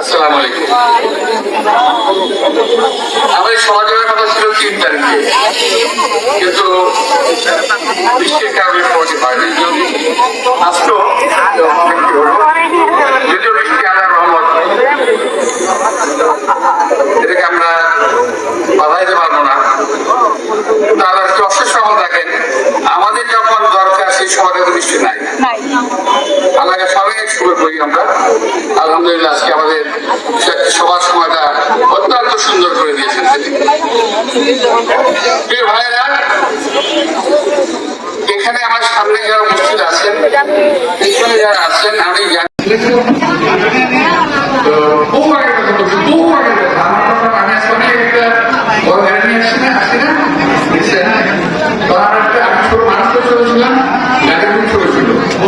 আসসালামু আলাইকুম। আমার এই সমাজের কথা ছিল তিন তারিখে। কিন্তু বৃষ্টির কারণে পৌঁছে বৃষ্টি হলো যদিও বৃষ্টি আল্লাহ রহমত এটাকে আমরা বাধা দিতে পারব না। কিন্তু আল্লাহ একটু অশেষ রহমত রাখেন আমাদের যখন দরকার সেই সময় কিন্তু নাই। আল্লাহকে সবাই শুরু করি আমরা। আলহামদুলিল্লাহ আজকে আমাদের সবার সময়টা অত্যন্ত সুন্দর করে দিয়েছেন। প্রিয় ভাইয়েরা এখানে আমার সামনে যারা উপস্থিত আছেন পিছনে যারা আছেন আমি জানি তো বহু আগে কথা বলছি বহু আগে কথা আমার কথা আমি আজকে অনেক একটা বড় গাড়ি নিয়ে আসছি না আসছি না বুঝছেন? তো আমার একটা আমি ছোট মানুষ তো ছোট ছিলাম গাড়ি খুব ছোট ছিল দুই দরজা একটা গাড়ি ছিল দুই দরজা অনেক ছোট ছিল।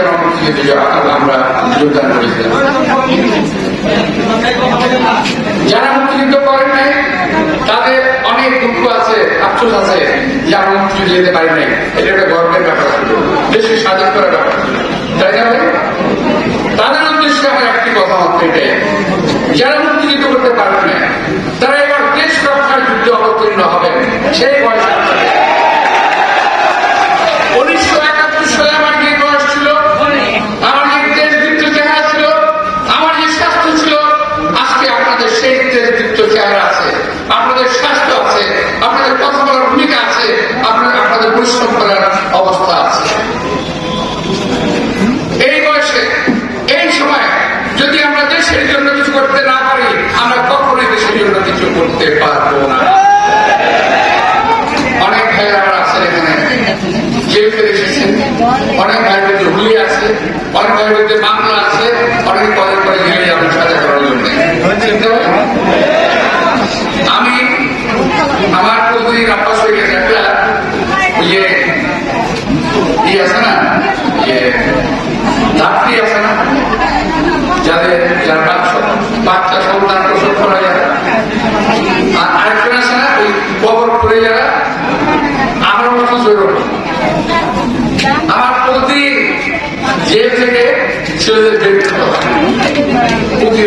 আমরা মুক্তিযুদ্ধে আমরা যোগদান করেছিলাম। যারা মুক্তিযুদ্ধ করেন নাই, তাদের অনেক দুঃখ আছে, আফসোস আছে যে আমরা মুক্তিযুদ্ধ যেতে পারি নাই। এটা একটা গর্বের ব্যাপার দেশকে স্বাধীন করার ব্যাপার তাই না তাদের উদ্দেশ্যে আমার একটি কথা মাত্র এটাই। যারা মুক্তিযুদ্ধ করতে পারবেন না তারা এবার দেশ রক্ষার যুদ্ধে অবতীর্ণ হবেন, সেই বয়স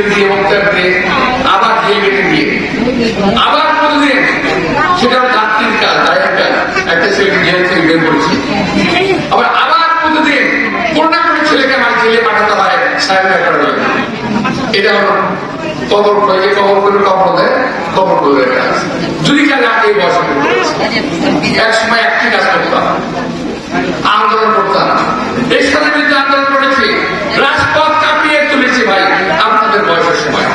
দিয়ে করে কবর দেয় কবর যদি কাজ এক সময় একটি কাজ করতাম, আন্দোলন করতাম। এর বিরুদ্ধে আন্দোলন করেছি রাজপথ কাঁপিয়ে তুলেছি ভাই আপনাদের বয়সের সময়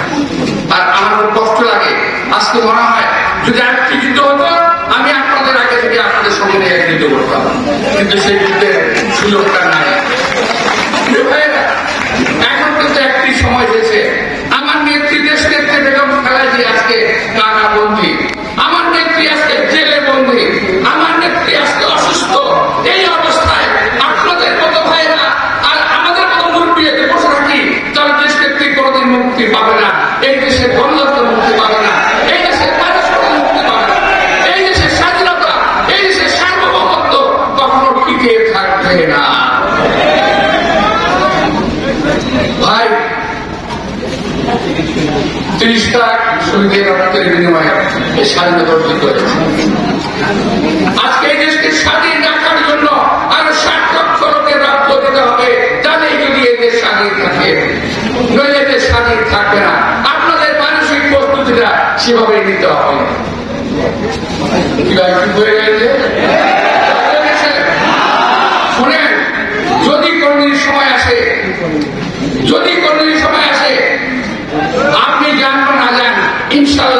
আর আমার খুব কষ্ট লাগে আজকে ধরা হয়, যদি আরেকটি যুদ্ধ হতো, আমি আপনাদের আগে থেকে আপনাদের সঙ্গে এক যুদ্ধ করতাম। কিন্তু সেই যুদ্ধের সুযোগটা নাই। এখন কিন্তু একটি সময় এসেছে। আমার নেত্রী, দেশ নেত্রী বেগম খালাজি আজকে কারা রক্তের বিনিময়ে স্বাধীনতা অর্জিত হয়েছে আজকে এই দেশকে স্বাধীন রাখার জন্য আরও ষাট লক্ষ লোকের রক্ত দিতে হবে তাহলেই যদি এই দেশ স্বাধীন থাকে। নইলে স্বাধীন থাকবে না। আপনাদের মানসিক প্রস্তুতিটা সেভাবে নিতে হবে। শুনেন, যদি কোনদিন সময় আসে, যদি কোনদিন সময় আসে, আপনি যান বা না যান ইনশাল্লাহ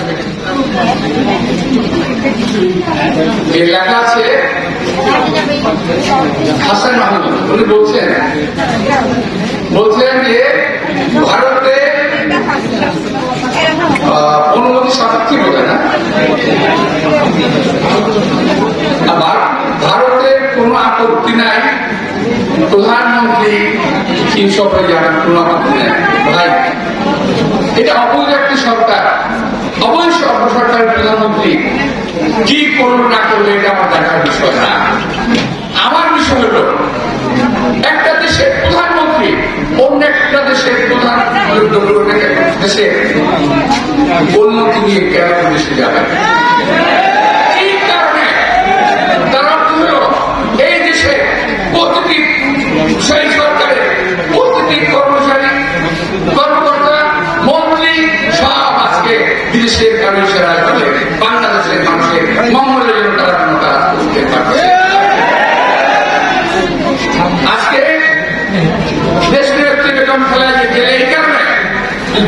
লেখা উনি বলছেন বলছেন যে ভারতে অনুমতি সাপেক্ষে বোঝে না কোনো আপত্তি নাই। প্রধানমন্ত্রী চীন সফরে কোনো আপত্তি নাই। ভাই, এটা অবৈধ একটি সরকার। অবৈধ সরকারের প্রধানমন্ত্রী কি করুন না করল এটা আমার দেখার বিষয়।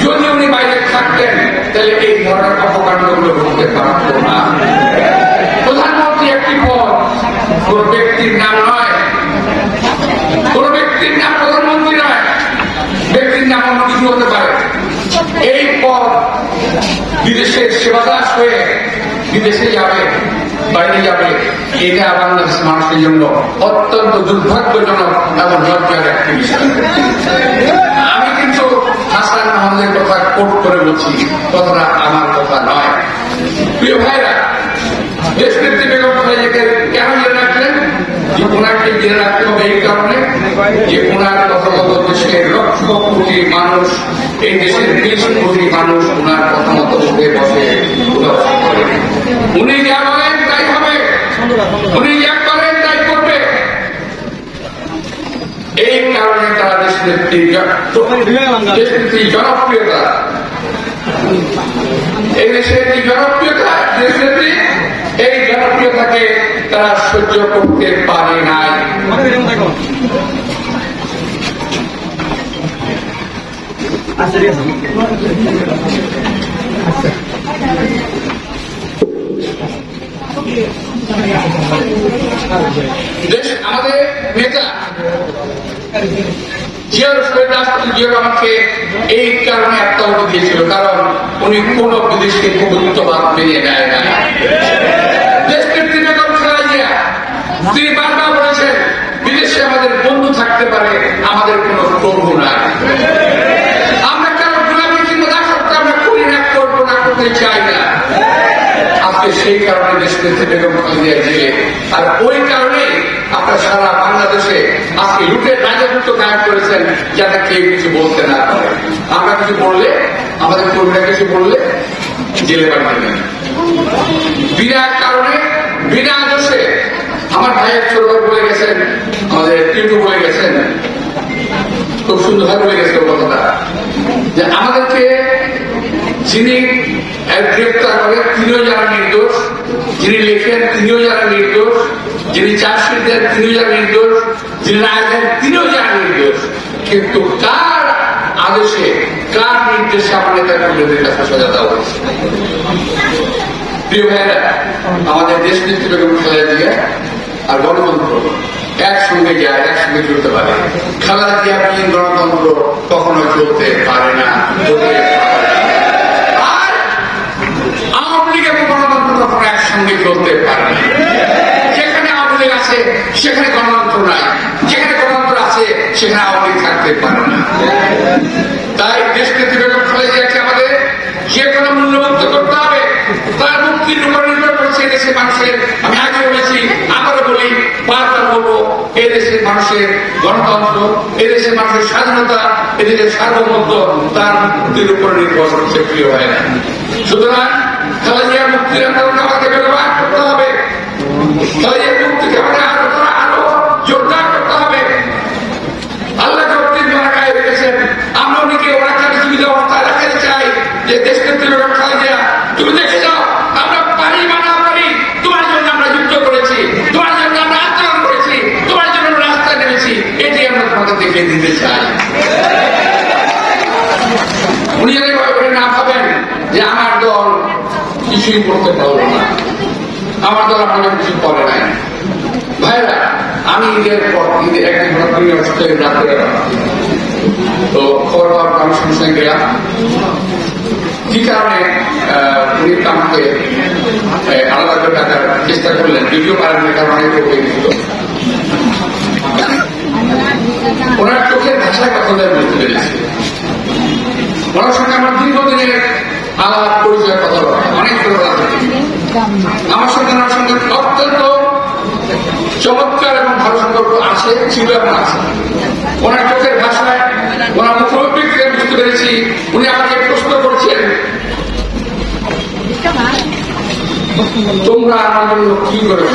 যদি উনি বাইরে থাকতেন, তাহলে এই ধরনের অপকাণ্ডগুলো ঘটতে পারত না। প্রধানমন্ত্রী একটি পদ, কোন ব্যক্তির নাম নয়। কোন ব্যক্তির নাম প্রধানমন্ত্রী নয়। ব্যক্তির নাম অন্য কিছু হতে পারে। এই পদ বিদেশের সেবাদাস হয়ে বিদেশে যাবে, বাইরে যাবে। এটা বাংলাদেশ মানুষের জন্য অত্যন্ত দুর্ভাগ্যজনক এবং লজ্জার একটি বিষয়। হাসান আহমদের কথা কোট করে বলছি। কথাটা আমার কথা নয়। প্রিয় ভাইরা কেন রাখলেন? যে ওনাকে রাখতে হবে এই কারণে যে ওনার কথা মতো দেশের লক্ষ কোটি মানুষ, এই দেশের কোটি মানুষ ওনার কথা মতো বসে উনি যা বলেন তাই হবে। উনি যা করেন তাই করবে এই কারণে তারা দেশ নেত্রী দেশ জনপ্রিয়তা। এই দেশের যে জনপ্রিয়তা, দেশ নেত্রী, এই জনপ্রিয়তাকে তারা সহ্য করতে পারে নাই। আমাদের কারণে উনি কোন বিদেশকে প্রভুত্ববাদ তিনি বারবার বলেছেন, বিদেশে আমাদের বন্ধু থাকতে পারে, আমাদের কোনো প্রভু নাই আমরা কারও গোলামি কিংবা দাসত্ব আমরা করি না করব না করতে চাই না আজকে সেই কারণে দেশ নেত্রী বেগম খালেদা জেলে। আর ওই কারণেই আপনার সারা বাংলাদেশে আজকে লুটের রাজত্ব কায়েম করেছেন যাতে কেউ কিছু বলতে না পারে। আমরা কিছু বললে, আমাদের কর্মীরা কিছু বললে জেলে পাঠিয়ে বিনা কারণে, বিনা দোষে আমার ভাইয়ের ছোট বলে গেছেন, আমাদের টিটু বলে গেছেন, খুব সুন্দর ভাবে বলে গেছে কথাটা, যে আমাদেরকে যিনি গ্রেপ্তার করে তিনিও যারা নির্দোষ, যিনি লেখেন তিনিও যারা নির্দোষ, যিনি দেন তিনিও যারা নির্দোষ, যিনি রায় দেন তিনিও যারা নির্দোষ। কিন্তু কার আদেশে, কার নির্দেশে কাছে সাজা দেওয়া হয়েছে? প্রিয় আমাদের দেশ নীতি বেগম খেলা দিয়ে আর গণতন্ত্র একসঙ্গে যায়, একসঙ্গে চলতে পারে। খেলা দিয়া বিহীন গণতন্ত্র কখনো চলতে পারে না। একসঙ্গে চলতে পারে যেখানে আওয়ামী আছে, সেখানে গণতন্ত্র নাই। যেখানে গণতন্ত্র আছে, সেখানে আওয়ামী থাকতে পারে না। তাই দেশ নীতি বেগম খালেদাকে আমাদের। যে কোনো মূল্যমুক্ত করতে হবে। তার মুক্তির উপর নির্ভর করছে দেশের মানুষের, আমি আগে বলেছি, আবারও বলি, বারবার বলব, এই দেশের গণতন্ত্র এদেশে মানুষের স্বাধীনতা এদেশের সার্বভৌমত্ব, তার মুক্তির উপর নির্ভর করছে প্রিয় হয় না। সুতরাং খালেদিয়ার মুক্তির আন্দোলন আমাকে ব্যবহার করতে হবে। খালেদিয়ার মুক্তিকে আমাদের আরও আরও জোরদার করতে হবে আল্লাহ যতদিন মারা গায়ে রেখেছেন আমরা অনেকে ওরা কাছে সুবিধা অবস্থা রাখাতে চাই যে দেশকে তুমি রক্ষা দেয়া তুমি দেখে যাও আমরা পারি বা না পারি তোমার জন্য আমরা যুদ্ধ করেছি তোমার জন্য আমরা আন্দোলন করেছি তোমার জন্য আমরা রাস্তায় নেমেছি এটি আমরা দিতে চাই উনি করে না ভাবেন যে আমার দল কিছুই করতে পারল না, আমার দল আপনাদের কিছু করে নাই। ভাইরা, আমি ঈদের পর ঈদে হঠাৎ করে অসুস্থ হয়ে রাত্রে। তো খবর পাওয়ার আমি সঙ্গে সঙ্গে গেলাম। কি কারণে উনি আমাকে আলাদা করে ডাকার চেষ্টা করলেন পারেন না কারণ অনেক আমার চমৎকার এবং ভালো সম্পর্ক আছে, ছিল এবং আছে। ওনার চোখের ভাষায় ওনার মুখোমুখি বুঝতে পেরেছি। উনি আমাকে প্রশ্ন করছেন, তোমরা আমার জন্য কি করেছ?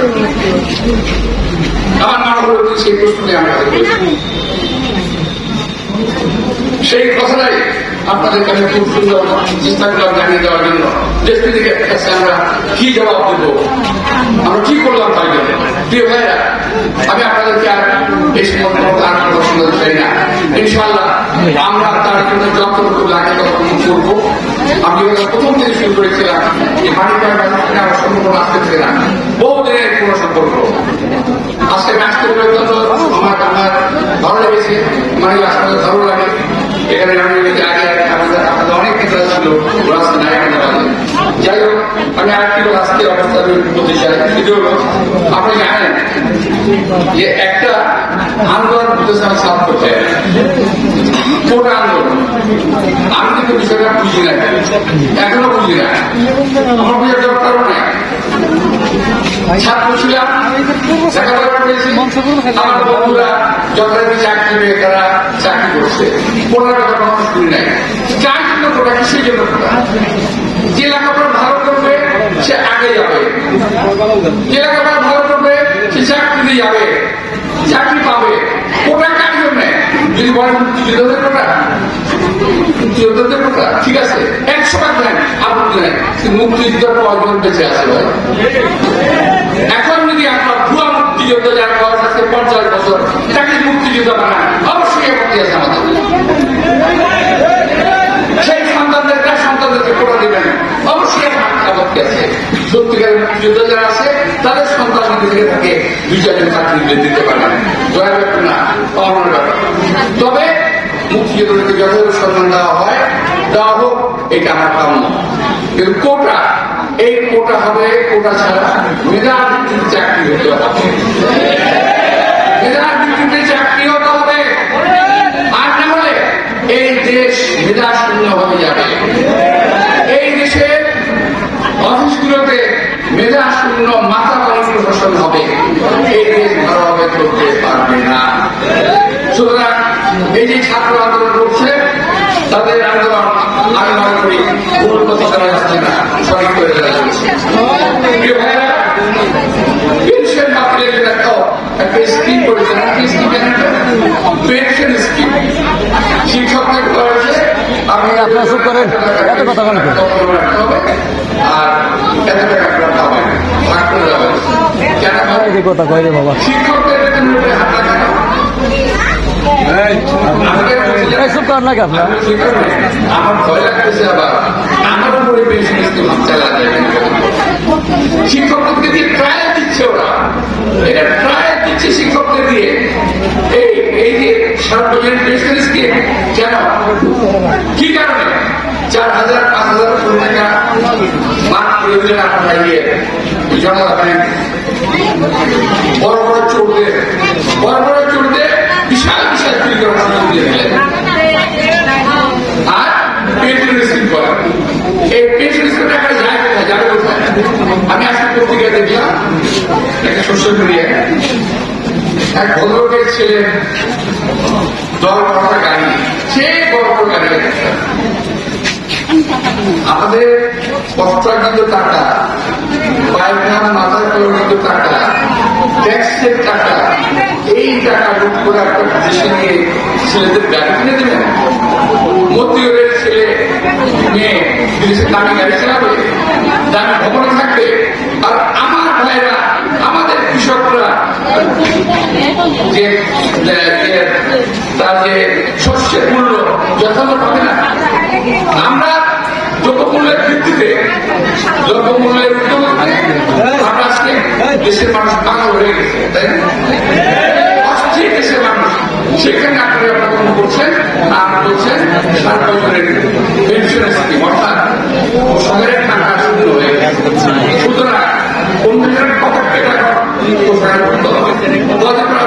আমার মনে হলো সেই প্রশ্নটি আমি তাকে করেছি। সেই কথাটাই আপনাদের কাছে খুব সুন্দর করলাম জানিয়ে দেওয়ার জন্য। দেশটিকে কাছে আমরা কি জবাব দেব? আমরা কি করলাম তার জন্য? প্রিয় ভাইরা আমি আপনাদেরকে আর এই সময় আর কথা চাই না। ইনশাল্লাহ আমরা তার জন্য যতটুকু লাগে ততটুকু করব? আমি প্রথম থেকে শুরু করেছিলাম, এই মানিকার থেকে আমার সম্পর্ক আসতে থেকে না। বহুদিনের কোনো সম্পর্ক। আজকে ব্যস্ত পর্যন্ত আমার আমার ভালো লেগেছে মানে আসলে ভালো লাগে, এখানে আমি আগে আমাদের অনেক নেতা ছিল। যাই হোক, আমি আরেকটি কথা আজকে অবস্থা বলতে চাই সেটি হলো আপনি জানেন যে একটা আন্দোলন করতেছে আমি সাফ করতে কোন আন্দোলন? আমি কিন্তু বিষয়টা বুঝি না এখনও বুঝি না আমার বুঝার দরকারও নাই। ছাত্র ছিলাম লেখাপড়া করেছি আমার বন্ধুরা যথাযথ চাকরি পেয়ে তারা চাকরি করছে। পনেরো টাকা মানুষ শুনি নাই কার জন্য কোটা কিসের জন্য কোটা যে লেখাপড়া ভালো করবে সে আগে যাবে। যে লেখাপড়া ভালো করবে সে চাকরি যাবে। চাকরি পাবে। কোটা কার জন্য? যদি বলেন মুক্তিযোদ্ধাদের কোটা মুক্তিযোদ্ধাদের কোটা ঠিক আছে একশো টাকা দেন আপত্তি মুক্তিযোদ্ধার কয়জন বেঁচে আছে ভাই এখন যদি আপনার ভুয়া মুক্তিযোদ্ধা যার বয়স আছে পঞ্চাশ বছর তাকে মুক্তিযোদ্ধা বানান অবশ্যই আপত্তি আছে আমাদের সেই সন্তানদের কার সন্তানদেরকে কোটা দিবেন অবশ্যই আপত্তি আছে সত্যিকারের মুক্তিযোদ্ধা যারা আছে তাদের সন্তান থেকে থাকে দুই চারজন চাকরি দিতে পারেন দয়া ব্যাপার না ব্যাপার তবে মুক্তিযোদ্ধাদেরকে যথাযথ সম্মান দেওয়া হয়, দেওয়া হোক, এটা আমার কাম্য। কিন্তু কোটা, এই কোটা হবে, কোটা ছাড়া মেধা চাকরি হতে হবে। মেধা ভিত্তিতে চাকরি হতে হবে। আর না হলে এই দেশ মেধা শূন্য হয়ে যাবে। এই দেশে অফিসগুলোতে মেধা শূন্য মাথা পানি ভুল পথে করা যাচ্ছে না সঠিক করে পেনশন বাতিলের একটা একটা স্কিম করেছে একটা স্কিম পেনশন স্কিম শিক্ষকদের করেছে আমি আপনারা চুপ করেন। এত কথা বলেন আর এত টাকা রাখতে হবে ভাগ করে হবে কেন কথা কয় রে বাবা শিক্ষকদের চুপ করেন না আপনার আমার ভয় লাগতেছে আবার চালা যাবে শিক্ষকদেরকে দিয়ে ট্রায়াল দিচ্ছে ওরা। এটা ট্রায়াল দিচ্ছে শিক্ষকদের দিয়ে। এই এই যে সার্বজনীন কেন? কি কারণে? চার হাজার, পাঁচ হাজার কোটি টাকা ইয়ে জনতা ব্যাংক বড় বড় চোরদের, বড় বড় বিশাল বিশাল করার দিলেন। আর পেনশন স্কিম করা আমি আজকে পত্রিকা দেখলাম একটা সোশ্যাল এক ভদ্রলোকের ছেলে দল গাড়ি বড় গাড়ি আমাদের কষ্টার্জিত টাকা, পায়খানা, মাথার কিন্তু টাকা ট্যাক্সের টাকা, এই টাকা লুট করে একটা দেশে নিয়ে ছেলেদের গাড়ি কিনে দেবেন মধ্যিওরের ছেলে, মেয়ে, বিদেশে দামি গাড়ি চালাবে দামি ভবনে থাকবে, আর আমার ভাইরা, আমাদের কৃষকরা, যে তার যে শস্যের মূল্য যথাযথ পাবে না। আমরা দ্রব্যমূল্যের ভিত্তিতে, দ্রব্যমূল্যের উদ্যোগ আমরা আজকে দেশের মানুষ পাগল হয়ে গেছে, তাই না? অস্থির দেশের মানুষ। সেখানে আপনারা অবলম্বন করছেন আর বলছেন সার্বজনীন পেনশন স্কিম অর্থাৎ সরকারের টাকা শুরু হয়ে সুতরাং অন্যজনের পকেটকে টাকা ঘোষণা করতে হবে। আপনার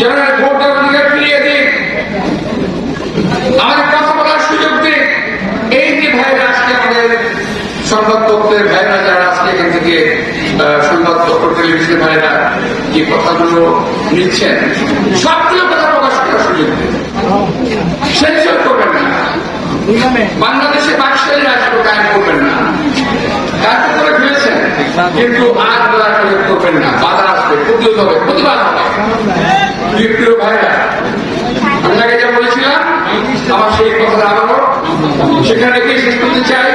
জনগণের ভোটার অধিকার ফিরিয়ে দিন। কথা বলার সুযোগ দিন। এই যে ভাইরা আমাদের সংবাদপত্রের ভাইরা যারা আজকে এখান থেকে সংবাদপত্র ভাইরা যে কথাগুলো নিচ্ছেন, সবগুলো কথা প্রকাশ করার সুযোগ দিন। করবেন না। বাংলাদেশে বাকশালী রাষ্ট্র কায়েম করবেন না। কিন্তু আর করে করবেন না বাধা আসবে, প্রতিরোধ হবে, প্রতিবাদ হবে। প্রিয় ভাইরা, আপনাকে যা বলেছিলাম, আমার সেই কথা আবারও, সেখানে কি শেষ করতে চাই,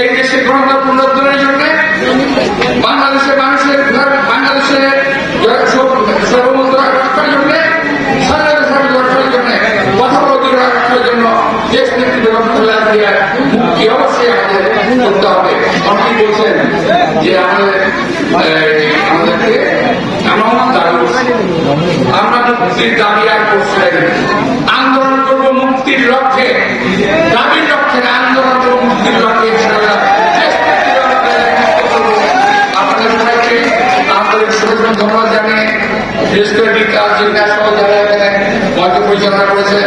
এই দেশে গ্রহণ পুনরুদ্ধারের জন্য বাংলাদেশের মানুষের বাংলাদেশের দেশ নেত্রী খালেদা জিয়ার মুক্তি অবশ্যই আমাদের করতে হবে অনেকেই বলছেন যে আমাদের আমাদেরকে এমন দাবি। আমরা মুক্তির দাবি আর করছি না। আন্দোলন করব মুক্তির লক্ষ্যে দাবির লক্ষ্যে আন্দোলন করব মুক্তির লক্ষ্যে, ইনশাআল্লাহ। আপনাদের সবাইকে আন্তরিক শুভেচ্ছা ধন্যবাদ জানিয়ে বিশেষ করে বিকাশ বিকাশ যারা এখানে হয়তো পরিচালনা করেছেন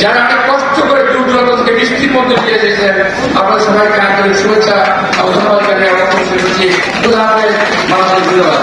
যারা অনেক কষ্ট করে দূর দূরান্ত থেকে মিষ্টির মধ্যে নিয়ে এসেছেন আপনার সবাইকে আন্তরিক শুভেচ্ছা ও ধন্যবাদ জানিয়ে আমরা পৌঁছে দিচ্ছি উদাহরণে মানুষের ধন্যবাদ